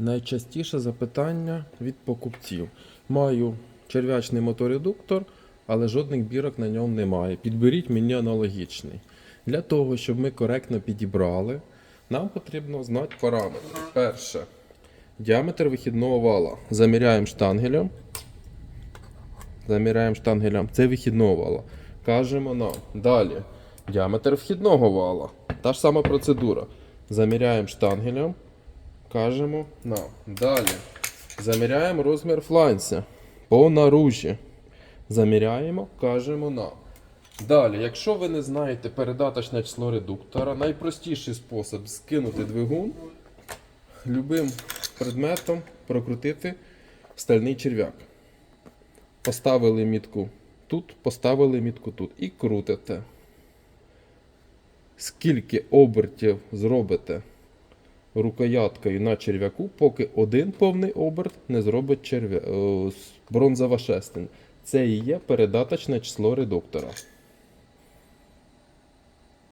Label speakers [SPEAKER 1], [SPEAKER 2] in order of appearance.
[SPEAKER 1] Найчастіше запитання від покупців. Маю черв'ячний моторедуктор, але жодних бірок на ньому немає. Підберіть мені аналогічний. Для того, щоб ми коректно підібрали, нам потрібно знати параметри. Перше. Діаметр вихідного вала. Заміряємо штангелем. Заміряємо штангелем. Це вихідного вала. Кажемо нам. Далі. Діаметр вхідного вала. Та ж сама процедура. Заміряємо штангелем. Кажемо нам. Далі. Заміряємо розмір фланця. По наружі. Заміряємо, кажемо нам. Далі, якщо ви не знаєте передаточне число редуктора, найпростіший спосіб скинути двигун любим предметом прокрутити стальний черв'як. Поставили мітку тут, поставили мітку тут і крутите. Скільки обертів зробите рукояткою на черв'яку, поки один повний оберт не зробить черв'я... о, бронзова шестень. Це і є передаточне число редуктора.